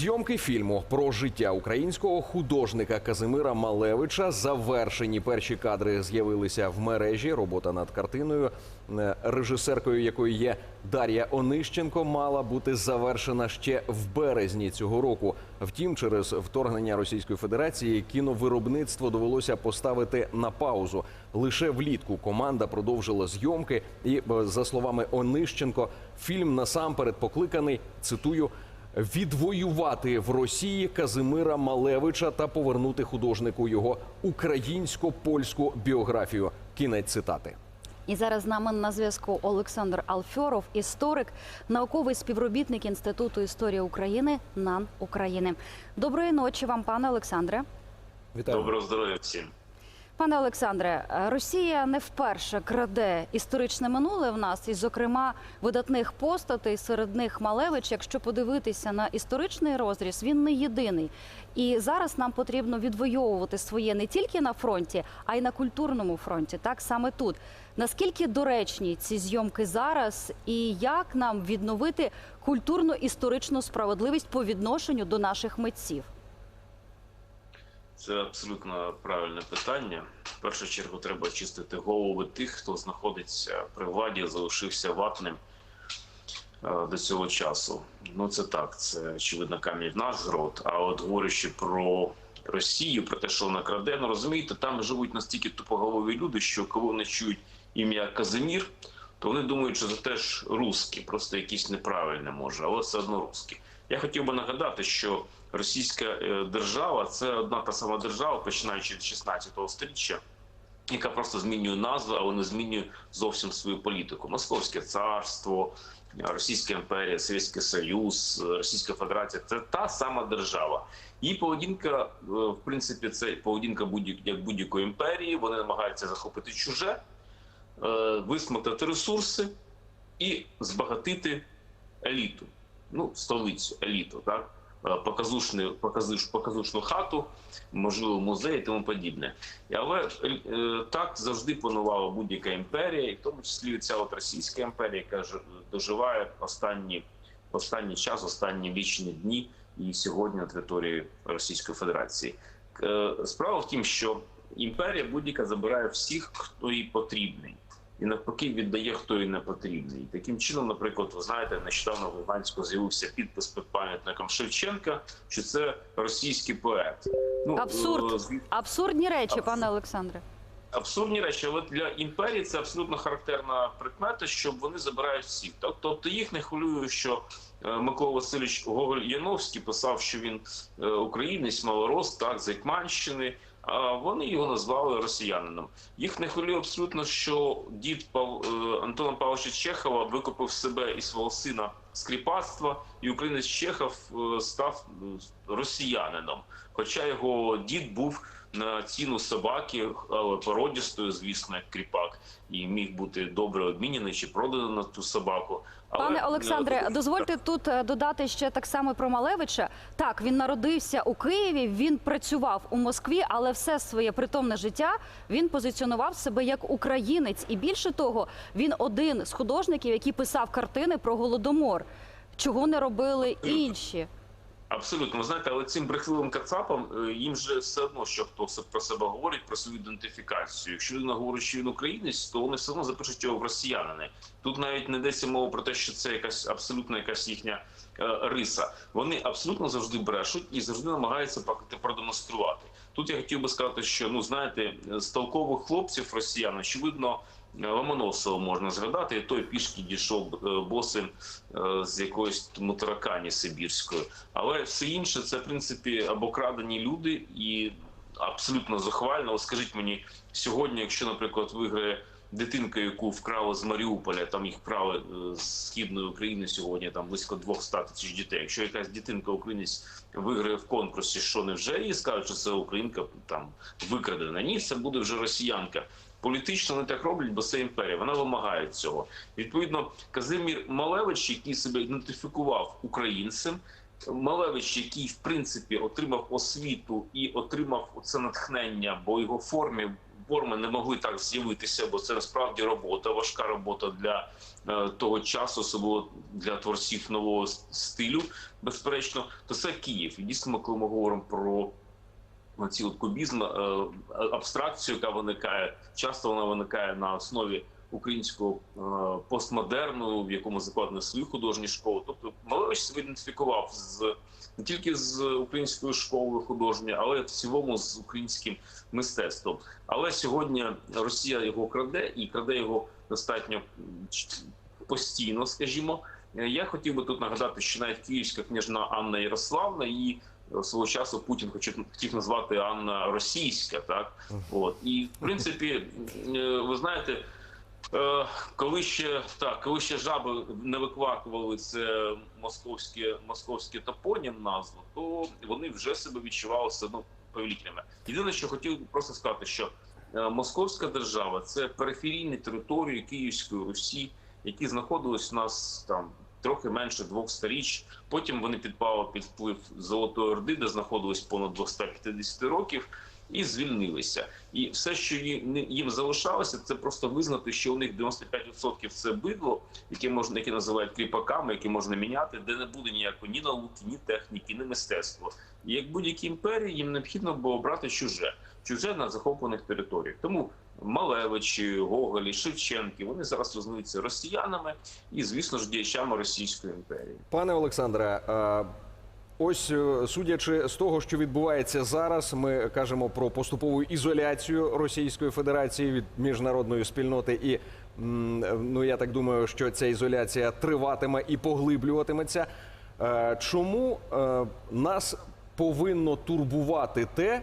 Зйомки фільму про життя українського художника Казимира Малевича завершені. Перші кадри з'явилися в мережі. Робота над картиною, е, режисеркою якої є Дар'я Онищенко, мала бути завершена ще в березні цього року. Втім, через вторгнення Російської Федерації кіновиробництво довелося поставити на паузу. Лише влітку команда продовжила зйомки, і е, за словами Онищенко, фільм насамперед покликаний цитую відвоювати в Росії Казимира Малевича та повернути художнику його українсько-польську біографію. Кінець цитати. І зараз з нами на зв'язку Олександр Алфьоров, історик, науковий співробітник Інституту історії України НАН України. Доброї ночі вам, пане Олександре. Вітаю. Доброго здоров'я всім. Пане Олександре, Росія не вперше краде історичне минуле в нас, і, зокрема, видатних постатей, серед них Малевич. Якщо подивитися на історичний розріз, він не єдиний. І зараз нам потрібно відвоювати своє не тільки на фронті, а й на культурному фронті. Так саме тут. Наскільки доречні ці зйомки зараз, і як нам відновити культурно-історичну справедливість по відношенню до наших митців? Це абсолютно правильне питання. В першу чергу треба очистити голови тих, хто знаходиться при владі, залишився ватним е, до цього часу. Ну це так, це очевидно камінь в наш грот. А от говорячи про Росію, про те, що вона краде, ну розумієте, там живуть настільки тупоголові люди, що коли вони чують ім'я Казимір, то вони думають, що це теж русські, просто якісь неправильне може, але все одно русські. Я хотів би нагадати, що Російська е, держава це одна та сама держава, починаючи від 16 століття, яка просто змінює назву, але не змінює зовсім свою політику. Московське царство, Російська імперія, Совєтський Союз, Російська Федерація це та сама держава. Її поведінка, е, в принципі, це поведінка будь як будь-якої імперії. Вони намагаються захопити чуже, е, ресурси і збагатити еліту. Ну, столицю, еліту, так Е, показушну, показуш, показушну хату, можливо, музей і тому подібне. Але е, так завжди панувала будь-яка імперія, і в тому числі ця от російська імперія, яка ж- доживає останні, останній час, останні вічні дні і сьогодні на території Російської Федерації. Е, Справа в тім, що імперія будь-яка забирає всіх, хто їй потрібний. І навпаки віддає, хто їй не потрібний. Таким чином, наприклад, ви знаєте, нещодавно в Луганську з'явився підпис під пам'ятником Шевченка, що це російський поет. Ну Абсурд. е, Абсурдні речі, Абсурд. пане Олександре. абсурдні речі, але для імперії це абсолютно характерна прикмета, що вони забирають всіх. Так, Тобто їх не хвилює, що е, Микола Васильович Гоголь Яновський писав, що він е, українець, малорос, так, з Гетьманщини. Вони його назвали росіянином. Їх не хвилює абсолютно, що дід Пав... е, Антона Павловича Чехова викупив себе і свого сина з кріпацтва, і українець Чехов е, став е, росіянином. Хоча його дід був на ціну собаки, але породістою, звісно, як кріпак, і міг бути добре обмінений чи проданий на ту собаку. Пане Олександре, е, дозвольте тут е, додати ще так само про Малевича. Так, він народився у Києві, він працював у Москві, але все своє притомне життя він позиціонував себе як українець. І більше того, він один з художників, який писав картини про голодомор. Чого не робили інші? Абсолютно, ви знаєте, але цим брехливим кацапам е, їм же все одно, що хто про себе говорить, про свою ідентифікацію. Якщо людина говорить, що він українець, то вони все одно запишуть його в росіянини. Тут навіть не йдеться мова про те, що це якась абсолютно якась їхня е, риса. Вони абсолютно завжди брешуть і завжди намагаються пак- продемонструвати. Тут я хотів би сказати, що ну знаєте, з толкових хлопців росіян, очевидно. Ломоносова можна згадати, і той пішки дійшов е, босим е, з якоїсь тому таракані Сибірської. Але все інше це в принципі або крадені люди і абсолютно захвально. От скажіть мені сьогодні, якщо, наприклад, виграє дитинка, яку вкрали з Маріуполя, там їх крали е, з східної України сьогодні, там близько 200 тисяч дітей. Якщо якась дитинка українець виграє в конкурсі, що не вже їй скажуть, що це українка там викрадена. Ні, це буде вже росіянка. Політично вони так роблять, бо це імперія. Вона вимагає цього. Відповідно, Казимір Малевич, який себе ідентифікував українцем, Малевич, який в принципі отримав освіту і отримав це натхнення, бо його формі форми не могли так з'явитися, бо це насправді робота, важка робота для е, того часу, особливо для творців нового стилю, безперечно, то це Київ. І дійсно, коли ми говоримо про ці от кубізм, е, абстракцію, яка виникає, часто вона виникає на основі українського е, постмодерну, в якому закладено свої художні школи. Тобто Малевич себе ідентифікував з не тільки з українською школою художньою, але в цілому з українським мистецтвом. Але сьогодні Росія його краде і краде його достатньо постійно, скажімо. Е, Я хотів би тут нагадати, що навіть київська княжна Анна Ярославна її свого часу Путін хотів, назвати Анна Російська, так от і в принципі, е, ви знаєте. Е, Коли ще так, коли ще жаби не виквакували це московське московське топонім назву, то вони вже себе відчували все одно повелителями. Єдине, що хотів просто сказати, що е, московська держава це периферійні території Київської Русі, які знаходились у нас там трохи менше двох сторіч. Потім вони підпали під вплив Золотої Орди, де знаходились понад 250 років. І звільнилися, і все, що їм залишалося, це просто визнати, що у них 95% це бидло, яке можна, яке називають кріпаками, які можна міняти, де не буде ніякої ні науки, ні техніки, ні мистецтва. І як будь-якій імперії їм необхідно було брати чуже, чуже на захоплених територіях. Тому Малевичі, Гоголі, Шевченки вони зараз рознуються росіянами і, звісно ж, діячами Російської імперії. Пане Олександре, ось е, судячи з того, що відбувається зараз, ми кажемо про поступову ізоляцію Російської Федерації від міжнародної спільноти, і ну я так думаю, що ця ізоляція триватиме і поглиблюватиметься. Е, Чому е, нас повинно турбувати те,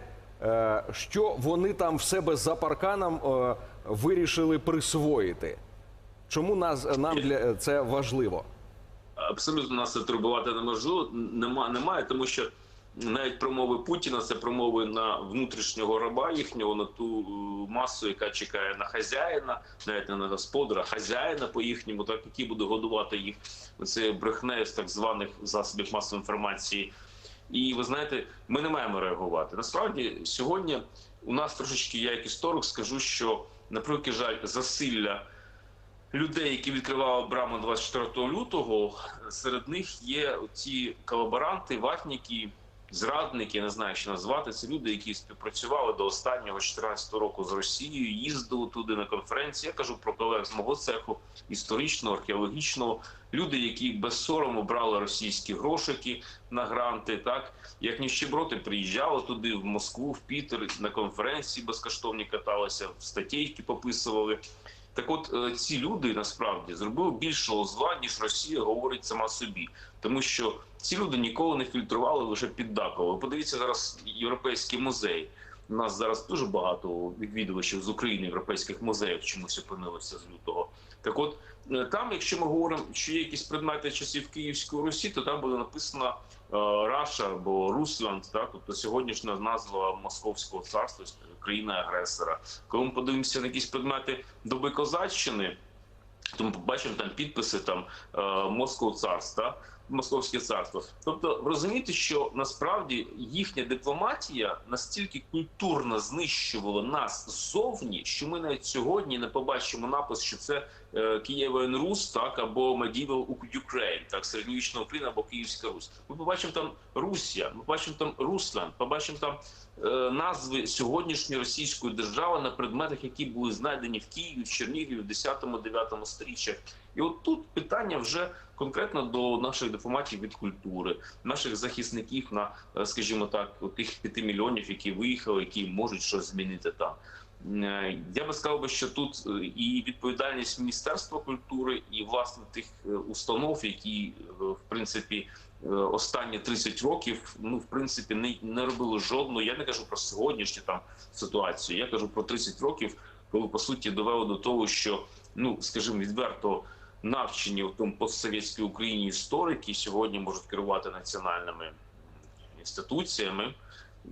що вони там в себе за парканом е, вирішили присвоїти? Чому нас нам для це важливо? абсолютно нас це турбувати неможливо. Нема, немає, тому що навіть промови Путіна це промови на внутрішнього раба їхнього, на ту е, масу, яка чекає на хазяїна, навіть не на господара, хазяїна по їхньому, так який буде годувати їх це брехнею з так званих засобів масової інформації. І ви знаєте, ми не маємо реагувати. Насправді, сьогодні у нас трошечки, я як історик скажу, що на превеликий жаль, засилля людей, які відкривали браму 24 лютого, серед них є ті колаборанти, ватніки, зрадники, не знаю, що назвати. Це люди, які співпрацювали до останнього 14 року з Росією, їздили туди на конференції. Я кажу про колег з мого цеху історичного, археологічного. Люди, які без сорому брали російські грошики на гранти, так як ніщеброти приїжджали туди, в Москву, в Пітер на конференції безкоштовні каталися, в статейки пописували. Так от е, ці люди насправді зробили більшого зла, ніж Росія говорить сама собі, тому що ці люди ніколи не фільтрували лише піддакували. Подивіться зараз європейський музей. У нас зараз дуже багато відвідувачів з України європейських музеїв чомусь опинилося з лютого. Так от е, там, якщо ми говоримо, що є якісь предмети часів Київської Русі, то там буде написано Раша або Русланд, так тобто сьогоднішня назва Московського царства, країни агресора. Коли ми подивимося на якісь предмети доби козаччини, то ми побачимо там підписи там Москов царства. Московське царство, тобто розумієте, що насправді їхня дипломатія настільки культурно знищувала нас ззовні, що ми навіть сьогодні не побачимо напис, що це е, Києвен Рус, так або Medieval Ukraine, так середньовічна Україна або Київська Русь. Ми побачимо там Русія, ми побачимо там Русланд, побачимо там е, назви сьогоднішньої російської держави на предметах, які були знайдені в Києві, в Чернігові в 10-9 сторіччях. І от тут питання вже конкретно до наших дипломатів від культури, наших захисників на, е, скажімо так, тих п'яти мільйонів, які виїхали, які можуть щось змінити там. Е, Я би сказав би, що тут е, і відповідальність Міністерства культури, і власне тих установ, які в принципі останні 30 років, ну в принципі, не, не робили жодного. Я не кажу про сьогоднішню там ситуацію. Я кажу про 30 років, коли по суті довели до того, що ну скажімо, відверто навчені в тому постсовєтській Україні історики сьогодні можуть керувати національними інституціями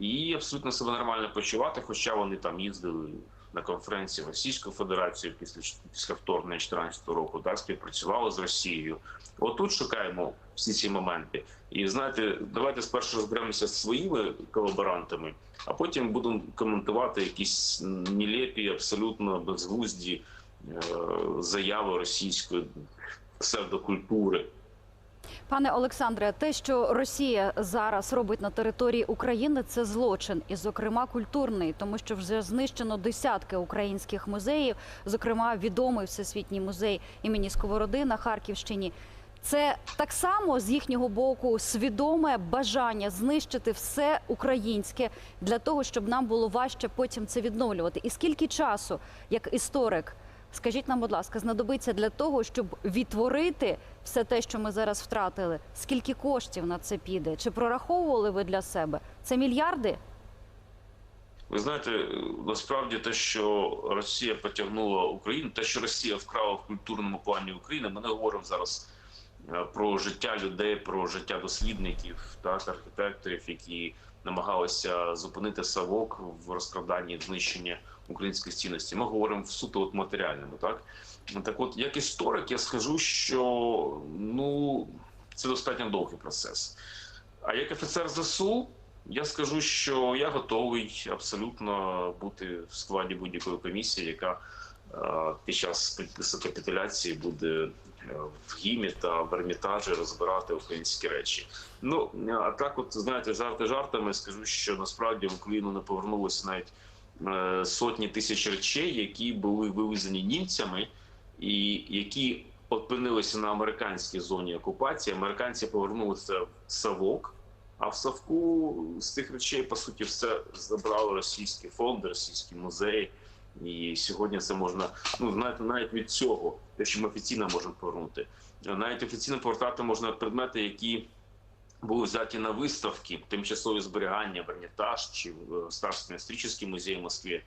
і абсолютно себе нормально почувати, хоча вони там їздили на конференції в Російську Федерацію після після вторгнення 2014 року, так співпрацювали з Росією. Отут шукаємо всі ці моменти. І знаєте, давайте спершу розберемося з своїми колаборантами, а потім будемо коментувати якісь нелепі, абсолютно безглузді заяви російської псевдокультури. Пане Олександре, те, що Росія зараз робить на території України, це злочин, і, зокрема, культурний, тому що вже знищено десятки українських музеїв, зокрема, відомий всесвітній музей імені Сковороди на Харківщині. Це так само з їхнього боку свідоме бажання знищити все українське для того, щоб нам було важче потім це відновлювати. І скільки часу, як історик, скажіть нам, будь ласка, знадобиться для того, щоб відтворити все те, що ми зараз втратили? Скільки коштів на це піде? Чи прораховували ви для себе? Це мільярди? Ви знаєте, насправді те, що Росія потягнула Україну, те, що Росія вкрала в культурному плані України, ми не говоримо зараз е, про життя людей, про життя дослідників так, архітекторів, які намагалися зупинити совок в розкраданні знищення українських цінностей. Ми говоримо в суто от матеріальному. Так так, от як історик, я скажу, що ну це достатньо довгий процес. А як офіцер ЗСУ, я скажу, що я готовий абсолютно бути в складі будь-якої комісії, яка е, під час капітуляції буде е, в гімі та в Ермітажі розбирати українські речі. Ну а так, от знаєте, жарти жартами скажу, що насправді в Україну не повернулося навіть сотні тисяч речей, які були вивезені німцями, і які опинилися на американській зоні окупації. Американці повернули це в Савок. А в Савку з тих речей по суті все забрали російські фонди, російські музеї. І сьогодні це можна ну знаєте, навіть від цього, те, що ми офіційно можемо повернути, навіть офіційно повертати можна предмети, які були взяті на виставки, тимчасові зберігання, в Ермітаж чи в Старський історичний музей в Москві.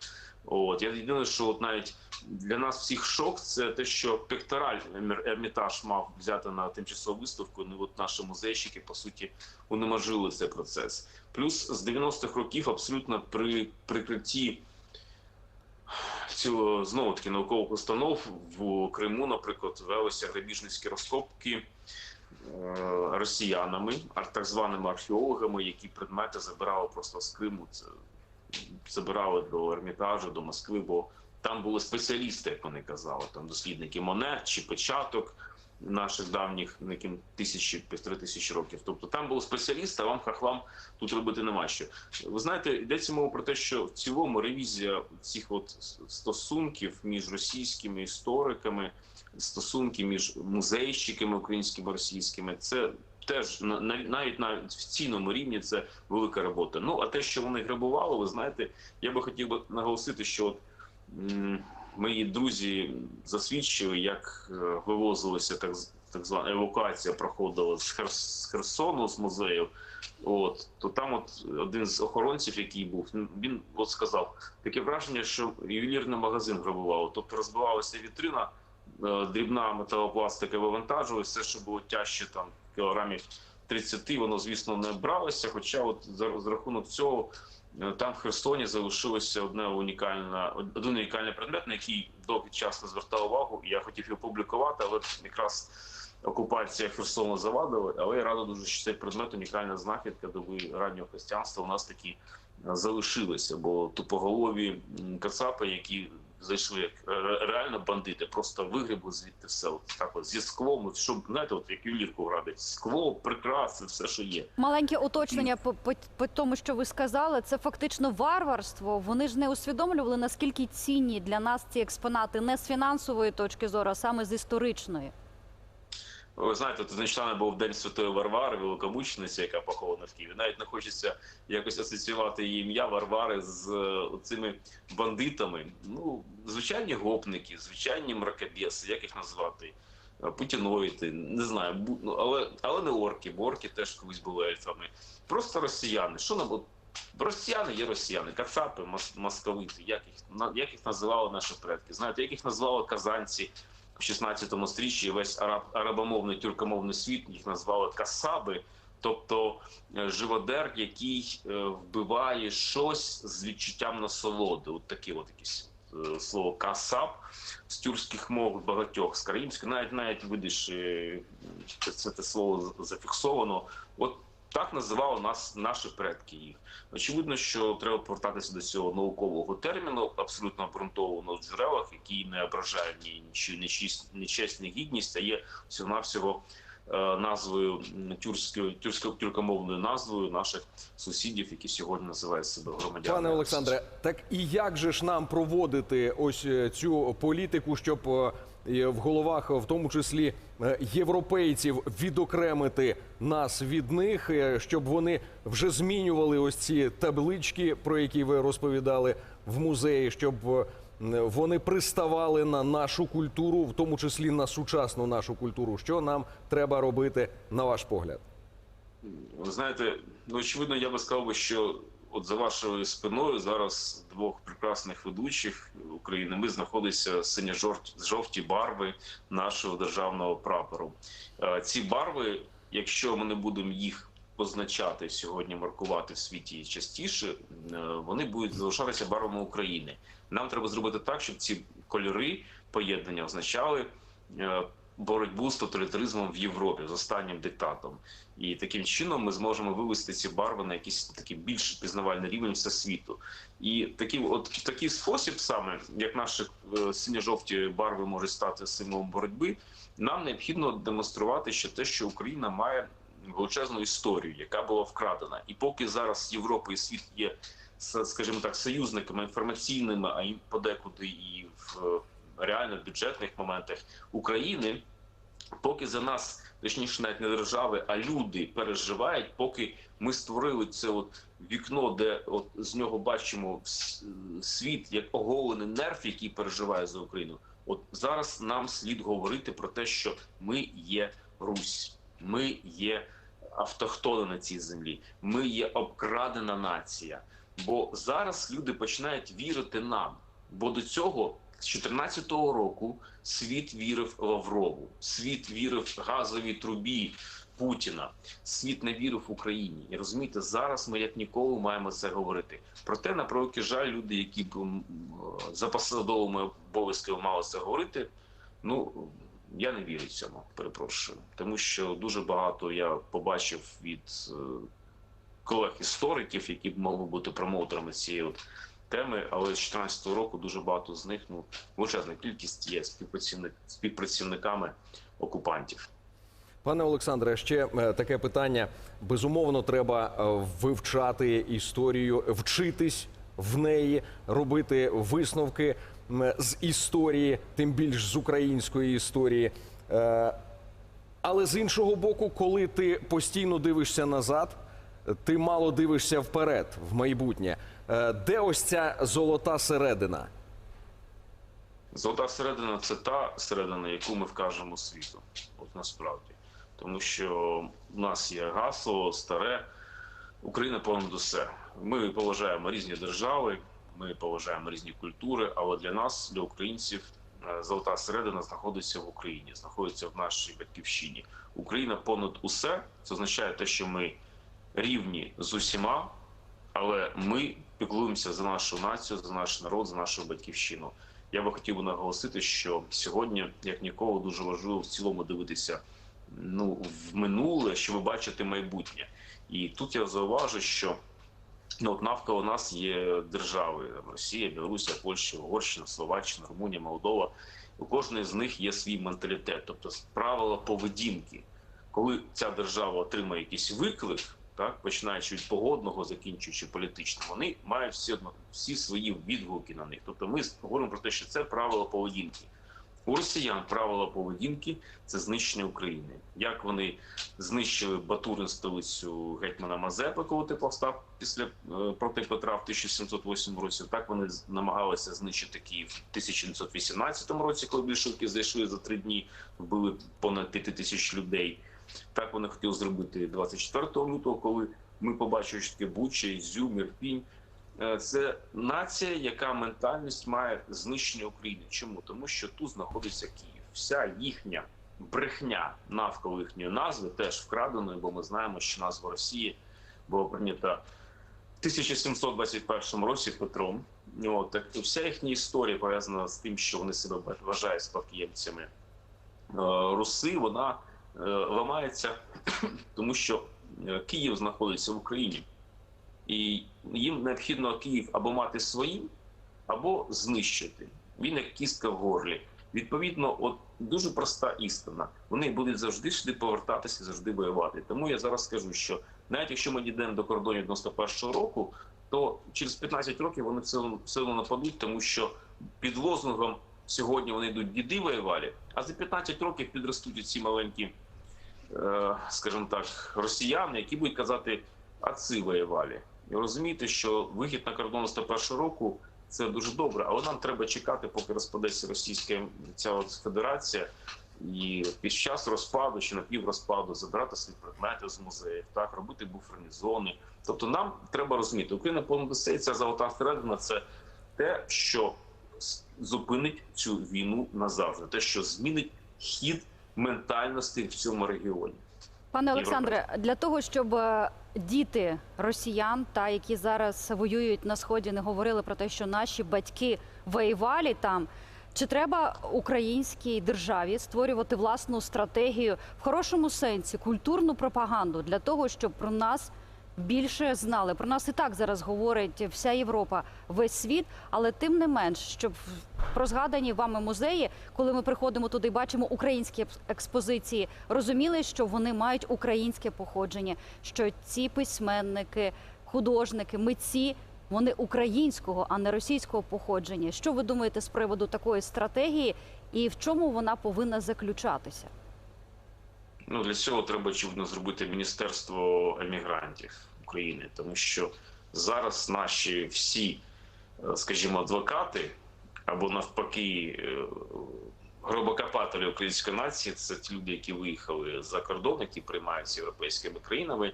От я єдине, що от навіть для нас всіх шок, це те, що пектораль Ермітаж мав взяти на тимчасову виставку. Ну от наші музейщики по суті унеможили цей процес. Плюс з 90-х років абсолютно при прикритті цього знову таки наукових установ в Криму, наприклад, велися грабіжницькі розкопки е, росіянами, ар- так званими археологами, які предмети забирали просто з Криму. Це забирали до Ермітажу, до Москви, бо там були спеціалісти, як вони казали, там дослідники монет чи печаток наших давніх, яким тисячі півтори тисячі років. Тобто там були спеціалісти, а вам хахлам тут робити нема що. Ви знаєте, йдеться мова про те, що в цілому ревізія цих от стосунків між російськими істориками, стосунки між музейщиками українськими російськими, це. Теж на на- навіть на офіційному рівні це велика робота. Ну а те, що вони грабували, ви знаєте, я би хотів би наголосити, що от, мої друзі засвідчили, як е, вивозилися так, так звана евакуація проходила з, Хер, з Херсону з музею. От то там, от один з охоронців, який був, він- він от сказав таке враження, що ювелірний магазин грабували. Тобто розбивалася вітрина, дрібна металопластика вивантажували, все, що було тяжче там кілограмів 30, воно звісно не бралося. Хоча, от за, за рахунок цього, е, там в Херсоні залишилося одне унікальне, один унікальний предмет, на який довгий час не звертав увагу. і Я хотів його публікувати, але якраз окупація Херсону завадила. Але я радий дуже, що цей предмет унікальна знахідка доби раннього християнства. У нас такі е, залишилися, бо тупоголові кацапи, які зайшли як реально бандити, просто вигрібли звідти все. От так от зі склом, щоб знаєте, от як ювелірку грабить, скло, прикраси, все, що є. Маленьке уточнення по, по, по тому, що ви сказали, це фактично варварство. Вони ж не усвідомлювали, наскільки цінні для нас ці експонати не з фінансової точки зору, а саме з історичної. Ви знаєте, тут нещодавно був День Святої Варвари, великомучениці, яка похована в Києві. Навіть не хочеться якось асоціювати її ім'я Варвари з е, цими бандитами. Ну, звичайні гопники, звичайні мракобеси, як їх назвати? Е, Путіноїди, не знаю, ну, але, але не орки, бо орки теж колись були ельфами. Просто росіяни. Що нам Росіяни є росіяни, кацапи, мос- московити, як їх, як їх називали наші предки. Знаєте, як їх називали казанці в 16 стріччі, весь араб, арабомовний тюркомовний світ їх назвали касаби, тобто е, живодер, який е, вбиває щось з відчуттям насолоди. От такі от якісь е, слово касап з тюркських мов багатьох з караїмської, навіть навіть видиш це те слово зафіксовано. От так називали нас наші предки їх. Очевидно, що треба повертатися до цього наукового терміну, абсолютно обґрунтованого в джерелах, який не ображає ні нічию, ні честь, ні честь, ні гідність, а є всього навсього назвою тюркською тюрксько тюркомовною назвою наших сусідів, які сьогодні називають себе громадянами. Пане Олександре, так і як же ж нам проводити ось е, цю політику, щоб е, в головах, в тому числі е, європейців, відокремити нас від них, е, щоб вони вже змінювали ось ці таблички, про які ви розповідали в музеї, щоб е, вони приставали на нашу культуру, в тому числі на сучасну нашу культуру. Що нам треба робити, на ваш погляд? Ви знаєте, ну очевидно, я би сказав що от за вашою спиною зараз двох прекрасних ведучих України ми знаходиться синьо-жовті барви нашого державного прапору. Е, Ці барви, якщо ми не будемо їх позначати сьогодні, маркувати в світі частіше, е, вони будуть залишатися барвами України. Нам треба зробити так, щоб ці кольори поєднання означали е, боротьбу з тоталітаризмом в Європі з останнім диктатом. І таким чином ми зможемо вивести ці барви на якийсь такий більш пізнавальний рівень всесвіту. І такий, от в такий спосіб, саме як наші е, синьо-жовті барви можуть стати символом боротьби, нам необхідно демонструвати ще те, що Україна має величезну історію, яка була вкрадена. І поки зараз Європа і світ є, скажімо так, союзниками інформаційними, а й подекуди і в е, реально бюджетних моментах України, поки за нас, точніше, навіть не держави, а люди переживають, поки ми створили це от вікно, де от з нього бачимо світ як оголений нерв, який переживає за Україну. От зараз нам слід говорити про те, що ми є Русь, ми є автохтони на цій землі, ми є обкрадена нація. Бо зараз люди починають вірити нам. Бо до цього з 2014 року світ вірив Лаврову, світ вірив газовій трубі Путіна, світ не вірив Україні. І розумієте, зараз ми як ніколи маємо це говорити. Проте, на превеликий жаль, люди, які за посадовими обов'язками мали це говорити, ну я не вірю цьому, перепрошую, тому що дуже багато я побачив від е, колег-істориків, які б могли бути промоутерами цієї от теми, але з 2014 року дуже багато з них, ну величезна кількість є співпрацівник, співпрацівниками окупантів. Пане Олександре, ще е, таке питання. Безумовно, треба е, вивчати історію, вчитись в неї, робити висновки з історії, тим більш з української історії. Е, Але з іншого боку, коли ти постійно дивишся назад, ти мало дивишся вперед, в майбутнє. Е, Де ось ця золота середина? Золота середина це та середина, яку ми вкажемо світу. От насправді. Тому що у нас є гасло, старе, Україна понад усе. Ми поважаємо різні держави, ми поважаємо різні культури, але для нас, для українців, е, золота середина знаходиться в Україні, знаходиться в нашій батьківщині. Україна понад усе. Це означає те, що ми рівні з усіма, але ми піклуємося за нашу націю, за наш народ, за нашу батьківщину. Я би хотів наголосити, що сьогодні, як ніколи, дуже важливо в цілому дивитися ну в минуле, щоб бачити майбутнє. І тут я зауважу, що ну, от навколо нас є держави: там, Росія, Білорусія, Польща, Угорщина, Словаччина, Румунія, Молдова. У кожної з них є свій менталітет, тобто правила поведінки. Коли ця держава отримає якийсь виклик, так починаючи від погодного, закінчуючи політичним, вони мають всі всі свої відгуки на них. Тобто, ми говоримо про те, що це правила поведінки. У росіян правила поведінки це знищення України. Як вони знищили Батурин столицю гетьмана Мазепи, коли ти повстав після е, проти Петра в 1708 році, так вони намагалися знищити Київ в 1918 році, коли більшовики зайшли за три дні, вбили понад п'яти тисяч людей. Так вони хотіли зробити 24 лютого, коли ми побачили, що таке Буча, Ізюм, Ірпінь. Це нація, яка ментальність має знищення України. Чому? Тому що тут знаходиться Київ. Вся їхня брехня навколо їхньої назви теж вкраденою, бо ми знаємо, що назва Росії була прийнята в 1721 році Петром От, так вся їхня історія пов'язана з тим, що вони себе вважають спадкоємцями е, Руси, вона е, ламається, тому що е, Київ знаходиться в Україні, і їм необхідно Київ або мати своїм, або знищити. Він як кістка в горлі. Відповідно, от дуже проста істина. Вони будуть завжди сюди повертатися, завжди воювати. Тому я зараз скажу, що навіть якщо ми дійдемо до кордонів 91-го року, то через 15 років вони все одно- нападуть, тому що під лозунгом сьогодні вони йдуть діди воювали, а за 15 років підростуть ці маленькі, е, скажімо так, росіяни, які будуть казати, отці воювали. І розумієте, що вихід на кордон 91 року це дуже добре, але нам треба чекати, поки розпадеться російська ця от федерація, і під час розпаду чи напіврозпаду забирати свої предмети з музеїв, так робити буферні зони. Тобто, нам треба розуміти, Україна ця золота середина це те, що зупинить цю війну назавжди, те, що змінить хід ментальності в цьому регіоні. Пане Олександре, для того, щоб е, діти росіян, та які зараз воюють на сході, не говорили про те, що наші батьки воювали там. Чи треба українській державі створювати власну стратегію в хорошому сенсі, культурну пропаганду для того, щоб про нас більше знали? Про нас і так зараз говорить вся Європа, весь світ, але тим не менш, щоб про згадані вами музеї, коли ми приходимо туди, бачимо українські експозиції, розуміли, що вони мають українське походження, що ці письменники, художники, митці. Вони українського, а не російського походження. Що ви думаєте з приводу такої стратегії, і в чому вона повинна заключатися? Ну для цього треба очевидно зробити міністерство емігрантів України, тому що зараз наші всі, е, скажімо, адвокати або навпаки е, гробокопателі української нації це ті люди, які виїхали за кордон, які приймаються європейськими країнами,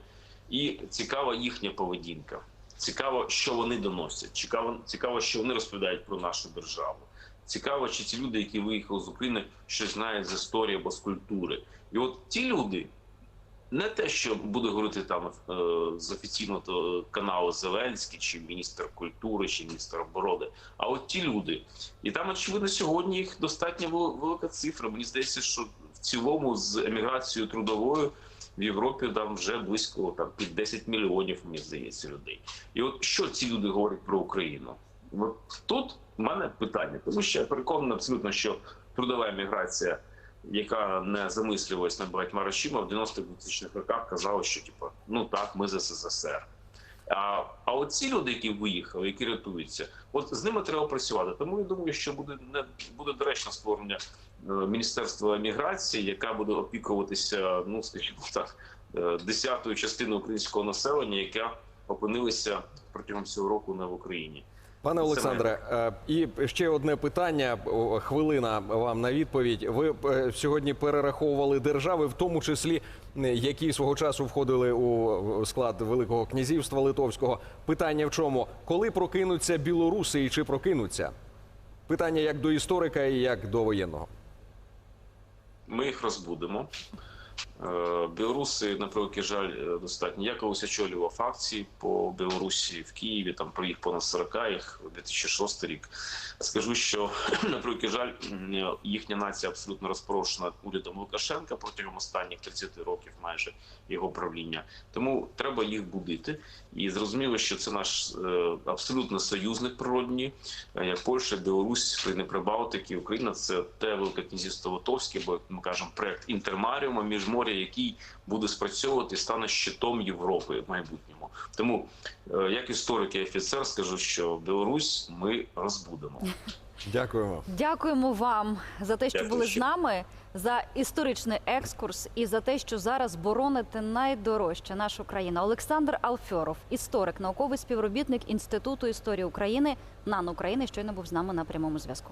і цікава їхня поведінка. Цікаво, що вони доносять. Цікаво, цікаво, що вони розповідають про нашу державу. Цікаво, чи ці люди, які виїхали з України, щось знають з історії або з культури. І от ті люди, не те, що буде говорити там е, з офіційного каналу Зеленський, чи міністр культури, чи міністр оборони, а от ті люди. І там, очевидно, сьогодні їх достатньо вел- велика цифра. Мені здається, що в цілому з еміграцією трудовою в Європі там вже близько там під 10 мільйонів, мені здається, людей. І от що ці люди говорять про Україну? От тут в мене питання, тому що я переконаний абсолютно, що трудова еміграція яка не замислювалась над багатьма речима, в 90-х роках казала, що типу, ну так, ми з СССР. А, а от люди, які виїхали, які рятуються, от з ними треба працювати. Тому я думаю, що буде не буде доречно створення е, міністерства міграції, яка буде опікуватися, ну скажімо так, е, десятою частиною українського населення, яка опинилася протягом цього року не в Україні. Пане Олександре, е, і ще одне питання. Хвилина вам на відповідь. Ви е, сьогодні перераховували держави, в тому числі які свого часу входили у склад Великого князівства Литовського. Питання в чому? Коли прокинуться білоруси і чи прокинуться? Питання як до історика і як до воєнного. Ми їх розбудемо. Е, Білоруси, на превеликий жаль, е, достатньо. Я колись очолював акції по Білорусі в Києві. Там про їх понад 40, їх 2006 рік. Скажу, що на жаль, їхня нація абсолютно розпорошена урядом Лукашенка протягом останніх 30 років, майже його правління. Тому треба їх будити. І зрозуміло, що це наш е, абсолютно союзник природній, е, як Польща, Білорусь, країни Прибалтики, Україна це те велике князівство Литовське, бо ми кажемо проект інтермаріума міжморя, який буде спрацьовувати і стане щитом Європи в майбутньому. Тому, е, як історик і офіцер, скажу, що Білорусь ми розбудемо. Дякуємо. Дякуємо вам за те, що Дякую були з нами, за історичний екскурс і за те, що зараз бороните найдорожче нашу країну. Олександр Алфьоров, історик, науковий співробітник Інституту історії України НАН України, щойно був з нами на прямому зв'язку.